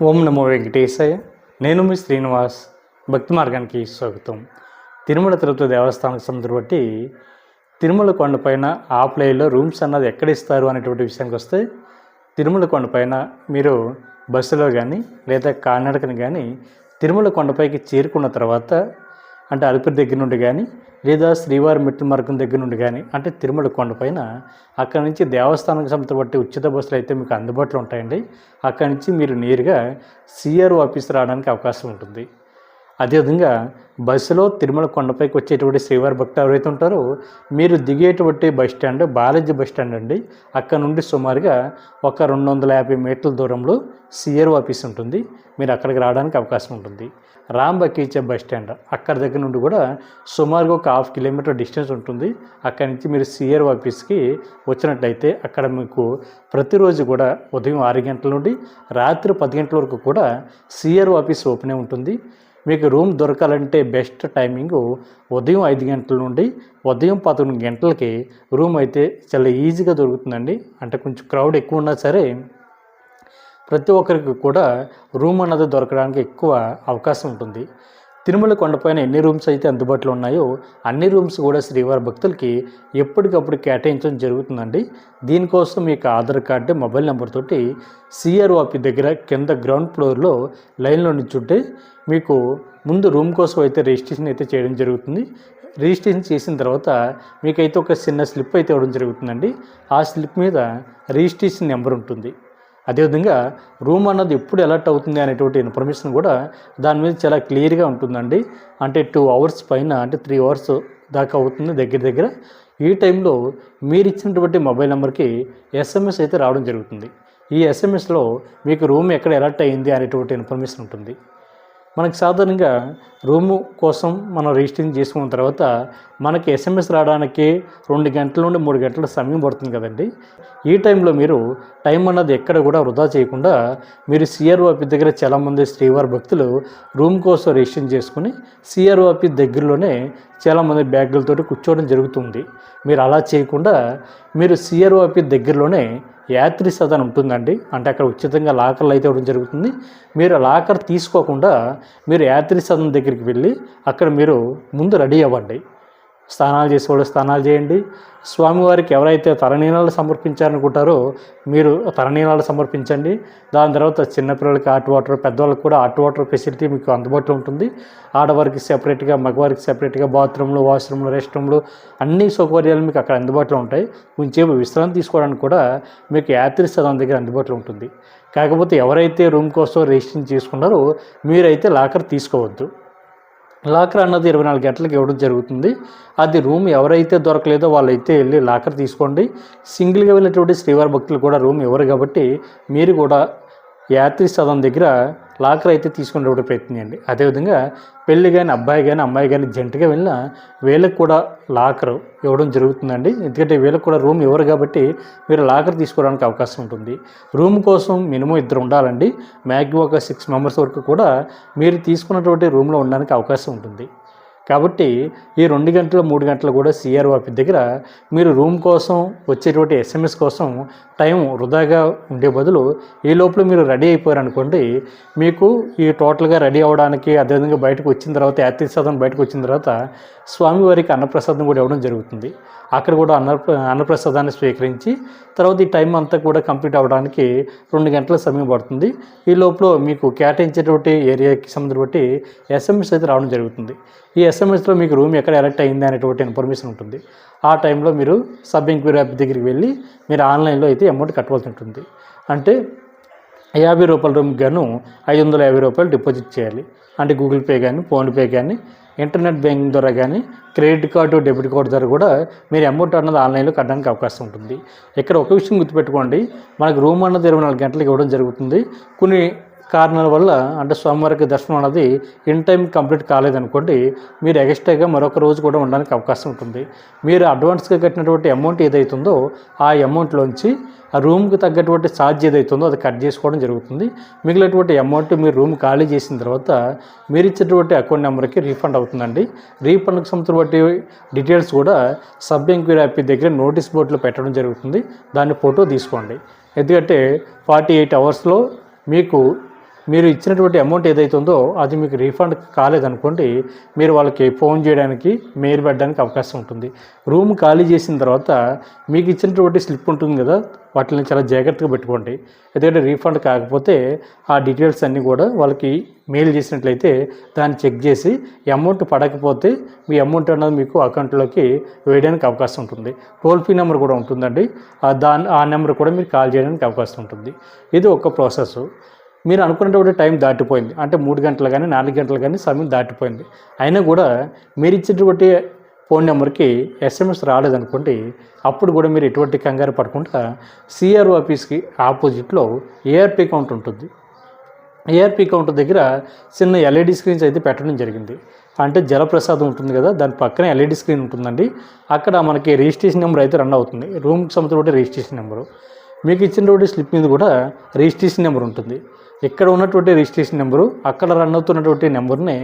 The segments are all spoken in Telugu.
ఓం నమో వెంకటేశయ్య నేను మీ శ్రీనివాస్. భక్తి మార్గానికి స్వాగతం. తిరుమల తిరుపతి దేవస్థానం సముద్రం బట్టి తిరుమల కొండపైన ఆ ప్లేలో రూమ్స్ అన్నది ఎక్కడ ఇస్తారు అనేటువంటి విషయానికి వస్తే తిరుమల కొండపైన మీరు బస్సులో కానీ లేదా కాలినడకని కానీ తిరుమల కొండపైకి చేరుకున్న తర్వాత అంటే అలిపిరి దగ్గర నుండి కానీ లేదా శ్రీవారి మెట్టు మార్గం దగ్గర నుండి కానీ అంటే తిరుమల కొండపైన అక్కడి నుంచి దేవస్థానం సంస్థ బట్టి ఉచిత బస్సులు అయితే మీకు అందుబాటులో ఉంటాయండి. అక్కడి నుంచి మీరు నేరుగా సిఆర్ఓ ఆఫీస్ రావడానికి అవకాశం ఉంటుంది. అదేవిధంగా బస్సులో తిరుమల కొండపైకి వచ్చేటువంటి శ్రీవారి భక్తులు ఎవరైతే ఉంటారో మీరు దిగేటువంటి bus stand Balaji bus stand అండి. అక్కడ నుండి సుమారుగా ఒక రెండు వందల యాభై మీటర్ల దూరంలో సిఆర్ఓ ఆఫీస్ ఉంటుంది. మీరు అక్కడికి రావడానికి అవకాశం ఉంటుంది. రాంబకీచే బస్ స్టాండ్. అక్కడ దగ్గర నుండి కూడా సుమారుగా ఒక హాఫ్ కిలోమీటర్ డిస్టెన్స్ ఉంటుంది. అక్కడి నుంచి మీరు సిఆర్ఓ ఆఫీస్కి వచ్చినట్లయితే అక్కడ మీకు ప్రతిరోజు కూడా ఉదయం ఆరు గంటల నుండి రాత్రి పది గంటల వరకు కూడా సిఆర్ఓ ఆఫీస్ ఓపెనే ఉంటుంది. మీకు రూమ్ దొరకాలంటే బెస్ట్ టైమింగ్ ఉదయం ఐదు గంటల నుండి ఉదయం పదకొండు గంటలకి రూమ్ అయితే చాలా ఈజీగా దొరుకుతుందండి. అంటే కొంచెం క్రౌడ్ ఎక్కువ ఉన్నా సరే ప్రతి ఒక్కరికి కూడా రూమ్ అన్నది దొరకడానికి ఎక్కువ అవకాశం ఉంటుంది. తిరుమల కొండపైన ఎన్ని రూమ్స్ అయితే అందుబాటులో ఉన్నాయో అన్ని రూమ్స్ కూడా శ్రీవారి భక్తులకి ఎప్పటికప్పుడు కేటాయించడం జరుగుతుందండి. దీనికోసం మీకు ఆధార్ కార్డు మొబైల్ నెంబర్తోటి సిఆర్ఓపి సిఆర్ఓ ఆఫీస్ దగ్గర కింద గ్రౌండ్ ఫ్లోర్లో లైన్లో నిల్చుంటే మీకు ముందు రూమ్ కోసం అయితే రిజిస్ట్రేషన్ అయితే చేయడం జరుగుతుంది. రిజిస్ట్రేషన్ చేసిన తర్వాత మీకైతే ఒక చిన్న స్లిప్ అయితే ఇవ్వడం జరుగుతుందండి. ఆ స్లిప్ మీద రిజిస్ట్రేషన్ నెంబర్ ఉంటుంది. అదేవిధంగా రూమ్ అన్నది ఎప్పుడు అలర్ట్ అవుతుంది అనేటువంటి ఇన్ఫర్మేషన్ కూడా దాని మీద చాలా క్లియర్గా ఉంటుందండి. అంటే టూ అవర్స్ పైన అంటే త్రీ అవర్స్ దాకా అవుతుంది దగ్గర దగ్గర. ఈ టైంలో మీరు ఇచ్చినటువంటి మొబైల్ నెంబర్కి ఎస్ఎంఎస్ అయితే రావడం జరుగుతుంది. ఈ ఎస్ఎంఎస్లో మీకు రూమ్ ఎక్కడ అలర్ట్ అయింది అనేటువంటి ఇన్ఫర్మేషన్ ఉంటుంది. మనకి సాధారణంగా రూము కోసం మనం రిజిస్ట్రింగ్ చేసుకున్న తర్వాత మనకి ఎస్ఎంఎస్ రావడానికి రెండు గంటల నుండి మూడు గంటల సమయం పడుతుంది కదండి. ఈ టైంలో మీరు టైం అన్నది ఎక్కడ కూడా వృధా చేయకుండా మీరు సిఆర్ఓపి దగ్గర చాలామంది శ్రీవారి భక్తులు రూమ్ కోసం రిజిస్ట్రింగ్ చేసుకుని సిఆర్ఓపి దగ్గరలోనే చాలామంది బ్యాగులతో కూర్చోవడం జరుగుతుంది. మీరు అలా చేయకుండా మీరు సిఆర్ఓపి దగ్గరలోనే యాత్రి సదన్ ఉంటుందండి. అంటే అక్కడ ఉచితంగా లాకర్లు అయితే ఇవ్వడం జరుగుతుంది. మీరు లాకర్ తీసుకోకుండా మీరు యాత్రి సదన్ దగ్గరికి వెళ్ళి అక్కడ మీరు ముందు రెడీ అవ్వండి. స్నానాలు చేసేవాళ్ళు స్నానాలు చేయండి. స్వామివారికి ఎవరైతే తలనీనాలు సమర్పించారనుకుంటారో మీరు తలనీనాలు సమర్పించండి. దాని తర్వాత చిన్నపిల్లలకి హాట్ వాటర్ పెద్దవాళ్ళకి కూడా హాట్ వాటర్ ఫెసిలిటీ మీకు అందుబాటులో ఉంటుంది. ఆడవారికి సెపరేట్గా మగవారికి సెపరేట్గా బాత్రూమ్లు వాష్రూమ్లు రెస్ట్ రూమ్లు అన్ని సౌకర్యాలు మీకు అక్కడ అందుబాటులో ఉంటాయి. కొంచెం విశ్రాంతి తీసుకోవడానికి కూడా మీకు యాత్రి స్థలం దగ్గర అందుబాటులో ఉంటుంది. కాకపోతే ఎవరైతే రూమ్ కోసం రిజిస్ట్రేషన్ చేసుకున్నారో మీరైతే లాకర్ తీసుకోవద్దు. లాకర్ అన్నది ఇరవై నాలుగు గంటలకు ఇవ్వడం జరుగుతుంది. అది రూమ్ ఎవరైతే దొరకలేదో వాళ్ళైతే వెళ్ళి లాకర్ తీసుకోండి. సింగిల్గా వెళ్ళేటువంటి శ్రీవారి భక్తులు కూడా రూమ్ ఇవ్వరు కాబట్టి మీరు కూడా యాత్రి సదనం దగ్గర లాకర్ అయితే తీసుకునేటువంటి ప్రయత్నం చేయండి. అదేవిధంగా పెళ్ళి కానీ అబ్బాయి కానీ అమ్మాయి కానీ జంటగా వెళ్ళినా వీళ్ళకి కూడా లాకర్ ఇవ్వడం జరుగుతుందండి. ఎందుకంటే వీళ్ళకి కూడా రూమ్ ఇవ్వరు కాబట్టి మీరు లాకర్ తీసుకోవడానికి అవకాశం ఉంటుంది. రూమ్ కోసం మినిమం ఇద్దరు ఉండాలండి. మ్యాక్సిమం ఒక సిక్స్ మెంబర్స్ వరకు కూడా మీరు తీసుకున్నటువంటి రూమ్లో ఉండడానికి అవకాశం ఉంటుంది. కాబట్టి ఈ రెండు గంటలు మూడు గంటలు కూడా సిఆర్ ఆఫీస్ దగ్గర మీరు రూమ్ కోసం వచ్చేటువంటి ఎస్ఎంఎస్ కోసం టైం వృధాగా ఉండే బదులు ఈ లోపల మీరు రెడీ అయిపోయారనుకోండి మీకు ఈ టోటల్గా రెడీ అవ్వడానికి అదేవిధంగా బయటకు వచ్చిన తర్వాత యాత్రి సాధన బయటకు వచ్చిన తర్వాత స్వామివారికి అన్నప్రసాదం కూడా ఇవ్వడం జరుగుతుంది. అక్కడ కూడా అన్న అన్నప్రసాదాన్ని స్వీకరించి తర్వాత ఈ టైం అంతా కూడా కంప్లీట్ అవ్వడానికి రెండు గంటల సమయం పడుతుంది. ఈ లోపల మీకు కేటాయించేటువంటి ఏరియాకి సంబంధించి బట్టి ఎస్ఎంఎస్ అయితే రావడం జరుగుతుంది. ఈ ఎస్ఎంఎస్లో మీకు రూమ్ ఎక్కడ ఎలెక్ట్ అయింది అనేటువంటి ఇన్ఫర్మేషన్ ఉంటుంది. ఆ టైంలో మీరు సబ్ ఎంక్వైరీ యాప్ దగ్గరికి వెళ్ళి మీరు ఆన్లైన్లో అయితే అమౌంట్ కట్టవలసి ఉంటుంది. అంటే యాభై రూపాయల రూమ్కి గాను ఐదు వందల యాభై రూపాయలు డిపాజిట్ చేయాలి. అంటే గూగుల్ పే కానీ ఫోన్పే కానీ ఇంటర్నెట్ బ్యాంకింగ్ ద్వారా కానీ క్రెడిట్ కార్డు డెబిట్ కార్డు ద్వారా కూడా మీరు అమౌంట్ అన్నది ఆన్లైన్లో కట్టడానికి అవకాశం ఉంటుంది. ఇక్కడ ఒక విషయం గుర్తుపెట్టుకోండి. మనకు రూమ్ అన్నది ఇరవై నాలుగు గంటలకు ఇవ్వడం జరుగుతుంది. కొన్ని కారణాల వల్ల అంటే స్వామివారికి దర్శనం అనేది ఇన్ టైం కంప్లీట్ కాలేదనుకోండి మీరు ఎక్స్ట్రాగా మరొక రోజు కూడా ఉండడానికి అవకాశం ఉంటుంది. మీరు అడ్వాన్స్గా కట్టినటువంటి అమౌంట్ ఏదైతుందో ఆ అమౌంట్లోంచి ఆ రూమ్కి తగ్గటువంటి ఛార్జ్ ఏదైతుందో అది కట్ చేసుకోవడం జరుగుతుంది. మిగిలినటువంటి అమౌంట్ మీరు రూమ్ ఖాళీ చేసిన తర్వాత మీరు ఇచ్చినటువంటి అకౌంట్ నెంబర్కి రీఫండ్ అవుతుందండి. రీఫండ్కి సంబంధించిన బట్టి డీటెయిల్స్ కూడా సబ్ ఎంక్వైరీ యాప్ దగ్గర నోటీస్ బోర్డులో పెట్టడం జరుగుతుంది. దాన్ని ఫోటో తీసుకోండి. ఎందుకంటే ఫార్టీ ఎయిట్ అవర్స్లో మీకు మీరు ఇచ్చినటువంటి అమౌంట్ ఏదైతే ఉందో అది మీకు రీఫండ్ కాలేదనుకోండి మీరు వాళ్ళకి ఫోన్ చేయడానికి మెయిల్ పెట్టడానికి అవకాశం ఉంటుంది. రూమ్ ఖాళీ చేసిన తర్వాత మీకు ఇచ్చినటువంటి స్లిప్ ఉంటుంది కదా వాటిని చాలా జాగ్రత్తగా పెట్టుకోండి. ఎందుకంటే రీఫండ్ కాకపోతే ఆ డీటెయిల్స్ అన్నీ కూడా వాళ్ళకి మెయిల్ చేసినట్లయితే దాన్ని చెక్ చేసి అమౌంట్ పడకపోతే మీ అమౌంట్ అన్నది మీకు అకౌంట్లోకి వేయడానికి అవకాశం ఉంటుంది. టోల్ ఫ్రీ నెంబర్ కూడా ఉంటుందండి. దాని ఆ నెంబర్ కూడా మీరు కాల్ చేయడానికి అవకాశం ఉంటుంది. ఇది ఒక ప్రాసెస్ మీరు అనుకున్నటువంటి టైం దాటిపోయింది. అంటే మూడు గంటలు కానీ నాలుగు గంటలు కానీ సమయం దాటిపోయింది. అయినా కూడా మీరు ఇచ్చినటువంటి ఫోన్ నెంబర్కి ఎస్ఎంఎస్ రాలేదనుకోండి అప్పుడు కూడా మీరు ఎటువంటి కంగారు పడకుండా సిఆర్ఓ ఆఫీస్కి ఆపోజిట్లో ఏఆర్పీ కౌంటర్ ఉంటుంది. ఏఆర్పి కౌంటర్ దగ్గర చిన్న ఎల్ఈడి స్క్రీన్స్ అయితే పెట్టడం జరిగింది. అంటే జలప్రసాదం ఉంటుంది కదా దాని పక్కనే ఎల్ఈడి స్క్రీన్ ఉంటుందండి. అక్కడ మనకి రిజిస్ట్రేషన్ నెంబర్ అయితే రన్ అవుతుంది. రూమ్కి సంబంధించిన రిజిస్ట్రేషన్ నెంబరు. మీకు ఇచ్చినటువంటి స్లిప్ మీద కూడా రిజిస్ట్రేషన్ నెంబర్ ఉంటుంది. ఇక్కడ ఉన్నటువంటి రిజిస్ట్రేషన్ నెంబరు అక్కడ రన్ అవుతున్నటువంటి నెంబర్ని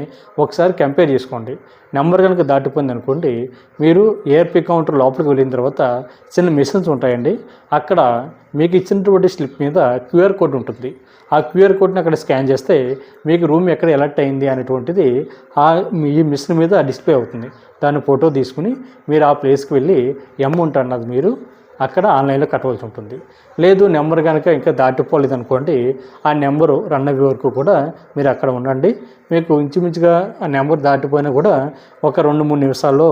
ఒకసారి కంపేర్ చేసుకోండి. నెంబర్ కనుక దాటిపోయింది అనుకోండి మీరు ఏఆర్పీ కౌంటర్ లోపలికి వెళ్ళిన తర్వాత చిన్న మిషన్స్ ఉంటాయండి. అక్కడ మీకు ఇచ్చినటువంటి స్లిప్ మీద క్యూఆర్ కోడ్ ఉంటుంది. ఆ క్యూఆర్ కోడ్ని అక్కడ స్కాన్ చేస్తే మీకు రూమ్ ఎక్కడ ఎలర్ట్ అయింది అనేటువంటిది ఆ మీ మిషన్ మీద డిస్ప్లే అవుతుంది. దాని ఫోటో తీసుకుని మీరు ఆ ప్లేస్కి వెళ్ళి అమౌంట్ అన్నది మీరు అక్కడ ఆన్లైన్లో కట్టవలసి ఉంటుంది. లేదు నెంబర్ కనుక ఇంకా దాటిపోలేదు అనుకోండి ఆ నెంబరు రన్ అయ్యే వరకు కూడా మీరు అక్కడ ఉండండి. మీకు ఇంచుమించుగా ఆ నెంబర్ దాటిపోయినా కూడా ఒక రెండు మూడు నిమిషాల్లో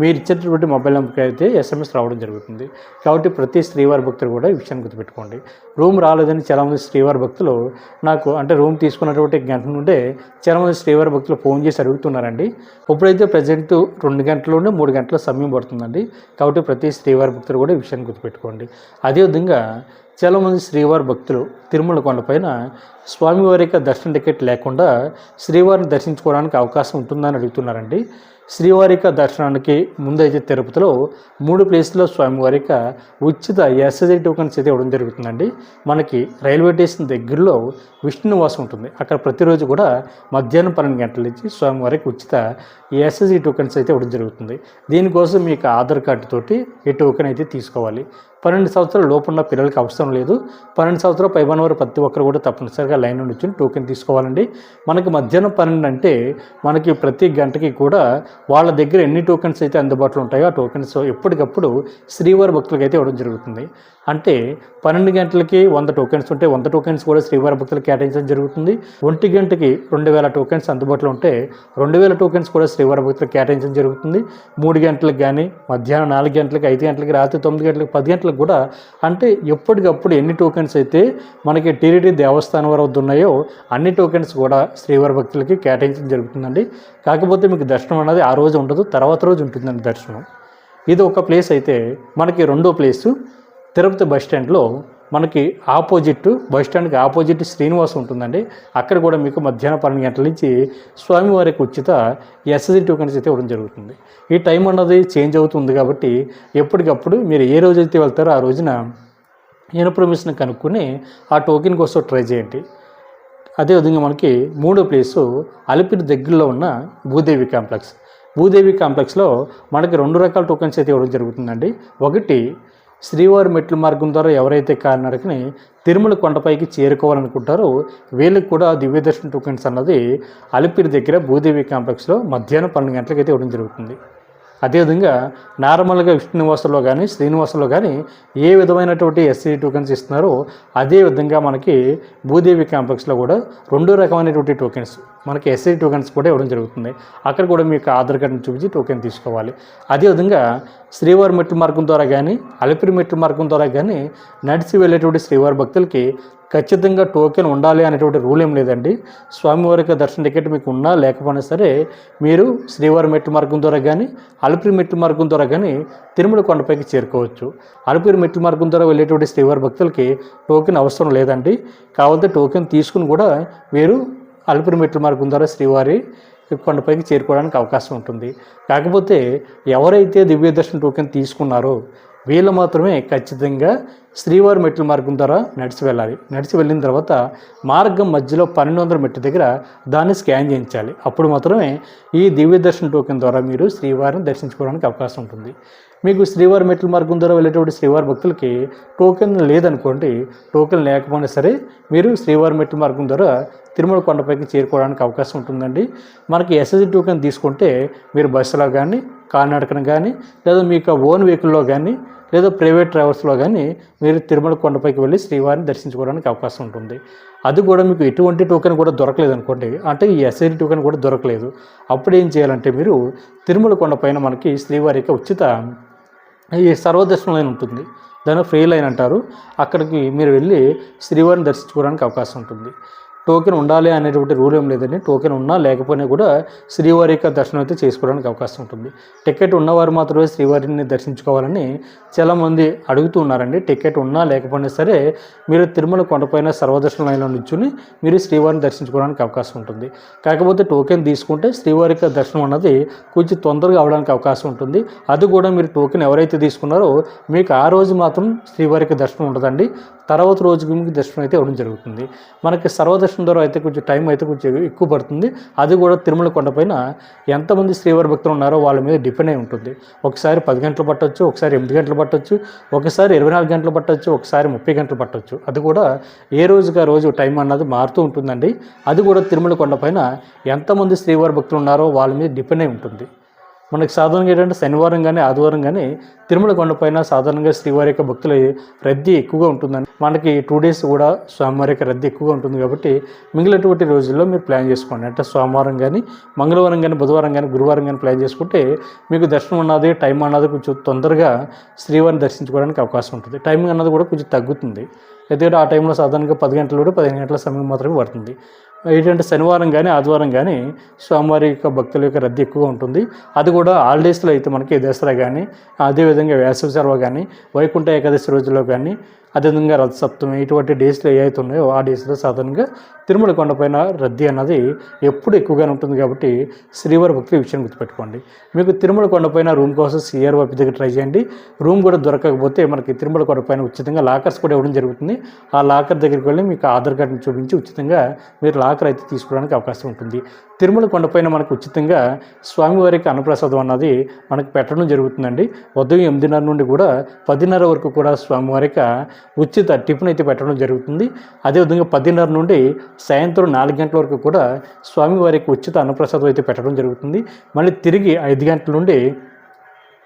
మీరు ఇచ్చేటటువంటి మొబైల్ నెంబర్కి అయితే ఎస్ఎంఎస్ రావడం జరుగుతుంది. కాబట్టి ప్రతి శ్రీవారి భక్తులు కూడా ఈ విషయాన్ని గుర్తుపెట్టుకోండి. రూమ్ రాలేదని చాలామంది శ్రీవారి భక్తులు నాకు అంటే రూమ్ తీసుకున్నటువంటి గంట నుండే చాలామంది శ్రీవారి భక్తులు ఫోన్ చేసి అడుగుతున్నారండి. ఇప్పుడైతే ప్రజెంట్ రెండు గంటల నుండి మూడు గంటల సమయం పడుతుందండి. కాబట్టి ప్రతి శ్రీవారి భక్తులు కూడా ఈ విషయాన్ని గుర్తుపెట్టుకోండి. అదేవిధంగా చాలామంది శ్రీవారి భక్తులు తిరుమల కొండపైన స్వామివారి యొక్క దర్శన టికెట్ లేకుండా శ్రీవారిని దర్శించుకోవడానికి అవకాశం ఉంటుందని అడుగుతున్నారండి. శ్రీవారిక దర్శనానికి ముందైతే తిరుపతిలో మూడు ప్లేస్లో స్వామివారిక ఉచిత ఎస్ఎస్ఐ టోకన్స్ అయితే ఇవ్వడం జరుగుతుందండి. మనకి రైల్వే స్టేషన్ దగ్గరలో విష్ణునివాసం ఉంటుంది. అక్కడ ప్రతిరోజు కూడా మధ్యాహ్నం పన్నెండు గంటల నుంచి స్వామివారికి ఉచిత ఎస్ఎస్ఐ టోకన్స్ అయితే ఇవ్వడం జరుగుతుంది. దీనికోసం మీకు ఆధార్ కార్డు తోటి ఈ టోకెన్ అయితే తీసుకోవాలి. పన్నెండు సంవత్సరాల లోపు ఉన్న పిల్లలకి అవసరం లేదు. పన్నెండు సంవత్సరాలు పైబడిన వారు ప్రతి ఒక్కరు కూడా తప్పనిసరిగా లైన్ నుండి వచ్చి టోకెన్ తీసుకోవాలండి. మనకి మధ్యాహ్నం పన్నెండు అంటే మనకి ప్రతి గంటకి కూడా వాళ్ళ దగ్గర ఎన్ని టోకెన్స్ అయితే అందుబాటులో ఉంటాయో ఆ టోకెన్స్ ఎప్పటికప్పుడు శ్రీవారి భక్తులకి అయితే ఇవ్వడం జరుగుతుంది. అంటే పన్నెండు గంటలకి వంద టోకెన్స్ ఉంటే వంద టోకెన్స్ కూడా శ్రీవారి భక్తులకు కేటాయించడం జరుగుతుంది. ఒంటి గంటకి రెండు వేల టోకెన్స్ అందుబాటులో ఉంటే రెండు వేల టోకెన్స్ కూడా శ్రీవారి భక్తులకు కేటాయించడం జరుగుతుంది. మూడు గంటలకు కానీ మధ్యాహ్నం నాలుగు గంటలకి ఐదు గంటలకి రాత్రి తొమ్మిది గంటలకు పది గంటలకు కూడా అంటే ఎప్పటికప్పుడు ఎన్ని టోకెన్స్ అయితే మనకి టీటీడీ దేవస్థానం వద్ద ఉన్నాయో అన్ని టోకెన్స్ కూడా శ్రీవారి భక్తులకి కేటాయించడం జరుగుతుందండి. కాకపోతే మీకు దర్శనం అనేది ఆ రోజు ఉండదు తర్వాత రోజు ఉంటుందండి దర్శనం. ఇది ఒక ప్లేస్ అయితే మనకి రెండో ప్లేసు. తిరుపతి బస్ స్టాండ్లో మనకి ఆపోజిట్ బస్ స్టాండ్కి ఆపోజిట్ శ్రీనివాసం ఉంటుందండి. అక్కడ కూడా మీకు మధ్యాహ్నం పన్నెండు గంటల నుంచి స్వామివారికి ఉచిత ఎస్ఎస్సీ టోకెన్స్ అయితే ఇవ్వడం జరుగుతుంది. ఈ టైం అన్నది చేంజ్ అవుతుంది కాబట్టి ఎప్పటికప్పుడు మీరు ఏ రోజైతే వెళ్తారో ఆ రోజున ఇన్ఫర్మేషన్ కనుక్కొని ఆ టోకెన్ కోసం ట్రై చేయండి. అదేవిధంగా మనకి మూడో ప్లేసు అలిపిరి దగ్గరలో ఉన్న భూదేవి కాంప్లెక్స్. భూదేవి కాంప్లెక్స్లో మనకి రెండు రకాల టోకెన్స్ అయితే ఇవ్వడం జరుగుతుందండి. ఒకటి శ్రీవారి మెట్ల మార్గం ద్వారా ఎవరైతే కాలినడకని తిరుమల కొండపైకి చేరుకోవాలనుకుంటారో వీళ్ళకి కూడా దివ్య దర్శన టోకెన్స్ అన్నది అలిపిరి దగ్గర భూదేవి కాంప్లెక్స్లో మధ్యాహ్నం పన్నెండు గంటలకు అయితే ఇవ్వడం జరుగుతుంది. అదేవిధంగా నార్మల్గా విష్ణునివాసంలో కానీ శ్రీనివాసంలో కానీ ఏ విధమైనటువంటి ఎస్సీ టోకెన్స్ ఇస్తున్నారో అదే విధంగా మనకి భూదేవి కాంప్లెక్స్లో కూడా రెండు రకమైనటువంటి టోకెన్స్ మనకి ఎస్ఐ టోకెన్స్ కూడా ఇవ్వడం జరుగుతుంది. అక్కడ కూడా మీకు ఆధార్ కార్డును చూపించి టోకెన్ తీసుకోవాలి. అదేవిధంగా శ్రీవారి మెట్టు మార్గం ద్వారా కానీ అలిపిరి మెట్టు మార్గం ద్వారా కానీ నడిచి వెళ్ళేటువంటి శ్రీవారి భక్తులకి ఖచ్చితంగా టోకెన్ ఉండాలి అనేటువంటి రూల్ ఏం లేదండి. స్వామివారి యొక్క దర్శన టికెట్ మీకు ఉన్నా లేకపోయినా సరే మీరు శ్రీవారి మెట్టు మార్గం ద్వారా కానీ అలిపిరి మెట్టు మార్గం ద్వారా కానీ తిరుమల కొండపైకి చేరుకోవచ్చు. అలిపిరి మెట్టు మార్గం ద్వారా వెళ్ళేటువంటి శ్రీవారి భక్తులకి టోకెన్ అవసరం లేదండి. కావాలంటే టోకెన్ తీసుకుని కూడా మీరు అలిపిరి మెట్ల మార్గం ద్వారా శ్రీవారి కొండపైకి చేరుకోవడానికి అవకాశం ఉంటుంది. కాకపోతే ఎవరైతే దివ్య దర్శన టోకెన్ తీసుకున్నారో వీళ్ళు మాత్రమే ఖచ్చితంగా శ్రీవారి మెట్ల మార్గం ద్వారా నడిచి వెళ్ళాలి. నడిచి వెళ్ళిన తర్వాత మార్గం మధ్యలో పన్నెండు వందల మెట్ల దగ్గర దాన్ని స్కాన్ చేయించాలి. అప్పుడు మాత్రమే ఈ దివ్య దర్శన టోకెన్ ద్వారా మీరు శ్రీవారిని దర్శించుకోవడానికి అవకాశం ఉంటుంది. మీకు శ్రీవారి మెట్ల మార్గం ద్వారా వెళ్ళేటువంటి శ్రీవారి భక్తులకి టోకెన్ లేదనుకోండి టోకెన్ లేకపోయినా సరే మీరు శ్రీవారి మెట్ల మార్గం ద్వారా తిరుమల కొండపైకి చేరుకోవడానికి అవకాశం ఉంటుందండి. మనకి ఎస్ఎస్జీ టోకెన్ తీసుకుంటే మీరు బస్సులో కానీ కాలినడకన కానీ లేదా మీకు ఓన్ వెహికల్లో కానీ లేదా ప్రైవేట్ ట్రావెల్స్లో కానీ మీరు తిరుమల కొండపైకి వెళ్ళి శ్రీవారిని దర్శించుకోవడానికి అవకాశం ఉంటుంది. అది కూడా మీకు ఎటువంటి టోకెన్ కూడా దొరకలేదు అనుకోండి. అంటే ఈ ఎస్ఐడి టోకెన్ కూడా దొరకలేదు. అప్పుడు ఏం చేయాలంటే మీరు తిరుమల కొండపైన మనకి శ్రీవారి యొక్క ఉచిత ఈ సర్వదర్శనం లైన్ ఉంటుంది. దాన్ని ఫ్రీ లైన్ అంటారు. అక్కడికి మీరు వెళ్ళి శ్రీవారిని దర్శించుకోవడానికి అవకాశం ఉంటుంది. టోకెన్ ఉండాలి అనేటువంటి రూల్ ఏం లేదండి. టోకెన్ ఉన్నా లేకపోయినా కూడా శ్రీవారి యొక్క దర్శనం అయితే చేసుకోవడానికి అవకాశం ఉంటుంది. టికెట్ ఉన్నవారు మాత్రమే శ్రీవారిని దర్శించుకోవాలని చాలామంది అడుగుతూ ఉన్నారండి. టికెట్ ఉన్నా లేకపోయినా సరే మీరు తిరుమల కొండపైన సర్వదర్శన లైన్లో నుంచుని మీరు శ్రీవారిని దర్శించుకోవడానికి అవకాశం ఉంటుంది. కాకపోతే టోకెన్ తీసుకుంటే శ్రీవారి యొక్క దర్శనం అన్నది కొంచెం తొందరగా అవడానికి అవకాశం ఉంటుంది. అది కూడా మీరు టోకెన్ ఎవరైతే తీసుకున్నారో మీకు ఆ రోజు మాత్రం శ్రీవారికి దర్శనం ఉండదండి. తర్వాత రోజుకి మీకు దర్శనం అయితే ఇవ్వడం జరుగుతుంది. మనకి సర్వదర్శనం ద్వారా అయితే కొంచెం టైం అయితే కొంచెం ఎక్కువ పడుతుంది. అది కూడా తిరుమల కొండపైన ఎంతమంది శ్రీవారి భక్తులు ఉన్నారో వాళ్ళ మీద డిపెండ్ అయి ఉంటుంది. ఒకసారి పది గంటలు పట్టవచ్చు ఒకసారి ఎనిమిది గంటలు పట్టొచ్చు ఒకసారి ఇరవై నాలుగు గంటలు పట్టవచ్చు ఒకసారి ముప్పై గంటలు పట్టవచ్చు అది కూడా ఏ రోజుగా రోజు టైం అన్నది మారుతూ ఉంటుందండి. అది కూడా తిరుమల కొండపైన ఎంతమంది శ్రీవారి భక్తులు ఉన్నారో వాళ్ళ మీద డిపెండ్ అయి ఉంటుంది. మనకి సాధారణంగా ఏంటంటే శనివారం కానీ ఆదివారం కానీ తిరుమల కొండపైన సాధారణంగా శ్రీవారి యొక్క భక్తుల రద్దీ ఎక్కువగా ఉంటుందని మనకి టూ డేస్ కూడా స్వామివారి యొక్క రద్దీ ఎక్కువగా ఉంటుంది కాబట్టి మిగిలినటువంటి రోజుల్లో మీరు ప్లాన్ చేసుకోండి. అంటే సోమవారం కానీ మంగళవారం కానీ బుధవారం కానీ గురువారం కానీ ప్లాన్ చేసుకుంటే మీకు దర్శనం అన్నది టైం అన్నది కొంచెం తొందరగా శ్రీవారిని దర్శించుకోవడానికి అవకాశం ఉంటుంది. టైమింగ్ అన్నది కూడా కొంచెం తగ్గుతుంది. ఎందుకంటే ఆ టైంలో సాధారణంగా పది గంటల నుండి పదిహేను గంటల సమయం మాత్రమే పడుతుంది. ఏంటంటే శనివారం కానీ ఆదివారం కానీ స్వామివారి యొక్క భక్తుల యొక్క రద్దీ ఎక్కువగా ఉంటుంది. అది కూడా హాలిడేస్లో అయితే మనకి దసరా కానీ అదేవిధంగా వేసవి సెలవు కానీ వైకుంఠ ఏకాదశి రోజుల్లో కానీ అదేవిధంగా రథసప్తమి ఇటువంటి డేస్లో ఏవైతే ఉన్నాయో ఆ డేస్లో సాధారణంగా తిరుమల కొండపైన రద్దీ అన్నది ఎప్పుడు ఎక్కువగానే ఉంటుంది కాబట్టి శ్రీవారి భక్తుల విషయం గుర్తుపెట్టుకోండి. మీకు తిరుమల కొండపైన రూమ్ కోసం సిఆర్ వైపు దగ్గర ట్రై చేయండి. రూమ్ కూడా దొరకకపోతే మనకి తిరుమల కొండపైన ఉచితంగా లాకర్స్ కూడా ఇవ్వడం జరుగుతుంది. ఆ లాకర్ దగ్గరికి వెళ్ళి మీకు ఆధార్ కార్డుని చూపించి ఉచితంగా మీరు లాకర్ అయితే తీసుకోవడానికి అవకాశం ఉంటుంది. తిరుమల కొండపైన మనకు ఉచితంగా స్వామివారికి అన్నప్రసాదం అన్నది మనకు పెట్టడం జరుగుతుందండి. ఉదయం ఎనిమిదిన్నర నుండి కూడా పదిన్నర వరకు కూడా స్వామివారికి ఉచిత టిఫిన్ అయితే పెట్టడం జరుగుతుంది. అదేవిధంగా పదిన్నర నుండి సాయంత్రం నాలుగు గంటల వరకు కూడా స్వామివారికి ఉచిత అన్నప్రసాదం అయితే పెట్టడం జరుగుతుంది. మళ్ళీ తిరిగి ఐదు గంటల నుండి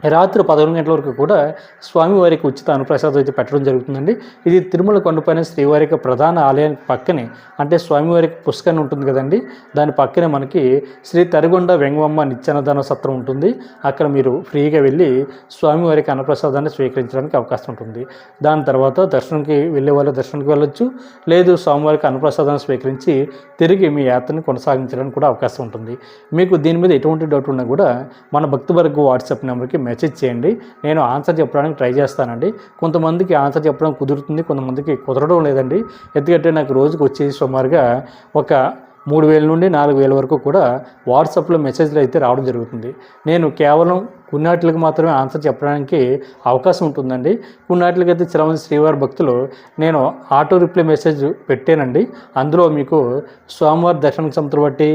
రాత్రి పదకొండు గంటల వరకు కూడా స్వామివారికి ఉచిత అనుప్రసాదం అయితే పెట్టడం జరుగుతుందండి. ఇది తిరుమల కొండపైన శ్రీవారికి ప్రధాన ఆలయానికి పక్కనే అంటే స్వామివారికి పుష్కరణ ఉంటుంది కదండి. దాని పక్కనే మనకి శ్రీ తరిగొండ వెంగమ్మ నిత్యానదాన సత్రం ఉంటుంది. అక్కడ మీరు ఫ్రీగా వెళ్ళి స్వామివారికి అన్నప్రసాదాన్ని స్వీకరించడానికి అవకాశం ఉంటుంది. దాని తర్వాత దర్శనంకి వెళ్ళే వాళ్ళు దర్శనంకి వెళ్ళొచ్చు. లేదు స్వామివారికి అన్నప్రసాదాన్ని స్వీకరించి తిరిగి మీ యాత్రని కొనసాగించడానికి కూడా అవకాశం ఉంటుంది. మీకు దీని మీద ఎటువంటి డౌట్ ఉన్నా కూడా మన భక్తివర్గ వాట్సాప్ నెంబర్కి మెసేజ్ చేయండి. నేను ఆన్సర్ చెప్పడానికి ట్రై చేస్తానండి. కొంతమందికి ఆన్సర్ చెప్పడం కుదురుతుంది కొంతమందికి కుదరడం లేదండి. ఎందుకంటే నాకు రోజుకి వచ్చేసి సుమారుగా ఒక మూడు వేల నుండి నాలుగు వేల వరకు కూడా వాట్సాప్లో మెసేజ్లు అయితే రావడం జరుగుతుంది. నేను కేవలం కొన్నాటికి మాత్రమే ఆన్సర్ చెప్పడానికి అవకాశం ఉంటుందండి. కొన్నాటికి అయితే చిరవంజి శ్రీవారి భక్తులు నేను ఆటో రిప్లై మెసేజ్ పెట్టానండి. అందులో మీకు స్వామివారి దర్శనం సంతృ బట్టి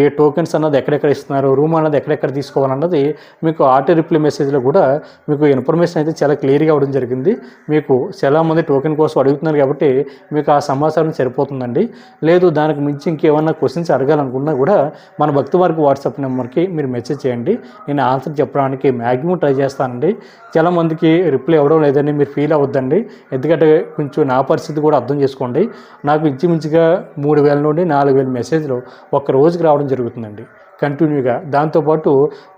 ఈ టోకెన్స్ అన్నది ఎక్కడెక్కడ ఇస్తున్నారు రూమ్ అన్నది ఎక్కడెక్కడ తీసుకోవాలన్నది మీకు ఆటో రిప్లై మెసేజ్లో కూడా మీకు ఇన్ఫర్మేషన్ అయితే చాలా క్లియర్గా అవ్వడం జరిగింది. మీకు చాలామంది టోకెన్ కోసం అడుగుతున్నారు కాబట్టి మీకు ఆ సమాచారం సరిపోతుందండి. లేదు దానికి మించి ఇంకేమన్నా క్వశ్చన్స్ అడగాలనుకున్నా కూడా మన భక్తి వారికి వాట్సాప్ నెంబర్కి మీరు మెసేజ్ చేయండి. నేను ఆన్సర్ చెప్పడానికి చేయడానికి మ్యాక్సిమం ట్రై చేస్తానండి. చాలామందికి రిప్లై ఇవ్వడం లేదని మీరు ఫీల్ అవ్వద్దండి. ఎందుకంటే కొంచెం నా పరిస్థితి కూడా అర్థం చేసుకోండి. నాకు ఇంచుమించుగా మూడు వేల నుండి నాలుగు వేల మెసేజ్లు ఒక రోజుకి రావడం జరుగుతుందండి కంటిన్యూగా. దాంతోపాటు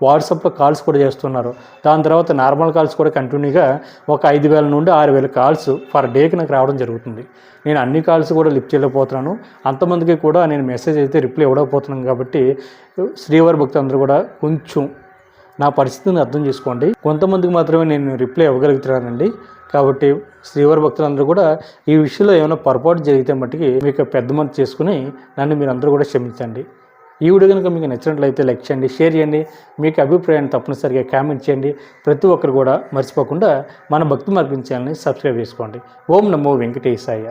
వాట్సాప్లో కాల్స్ కూడా చేస్తున్నారు. దాని తర్వాత నార్మల్ కాల్స్ కూడా కంటిన్యూగా ఒక ఐదు వేల నుండి ఆరు వేల కాల్స్ ఫర్ డేకి నాకు రావడం జరుగుతుంది. నేను అన్ని కాల్స్ కూడా లిఫ్ట్ చేయలేకపోతున్నాను. అంతమందికి కూడా నేను మెసేజ్ అయితే రిప్లై ఇవ్వకపోతున్నాను కాబట్టి శ్రీవారి భక్తులందరూ కూడా కొంచెం నా పరిస్థితిని అర్థం చేసుకోండి. కొంతమందికి మాత్రమే నేను రిప్లై ఇవ్వగలుగుతున్నానండి. కాబట్టి శ్రీవారి భక్తులందరూ కూడా ఈ విషయంలో ఏమైనా పొరపాటు జరిగితే మట్టుకి మీకు పెద్ద మంది చేసుకుని నన్ను మీరు అందరూ కూడా క్షమించండి. ఈ వీడియో కనుక మీకు నచ్చినట్లయితే లైక్ చేయండి షేర్ చేయండి. మీకు అభిప్రాయాన్ని తప్పనిసరిగా కామెంట్ చేయండి. ప్రతి ఒక్కరు కూడా మర్చిపోకుండా మన భక్తి మార్పించాలని సబ్స్క్రైబ్ చేసుకోండి. ఓం నమో వెంకటేశాయ.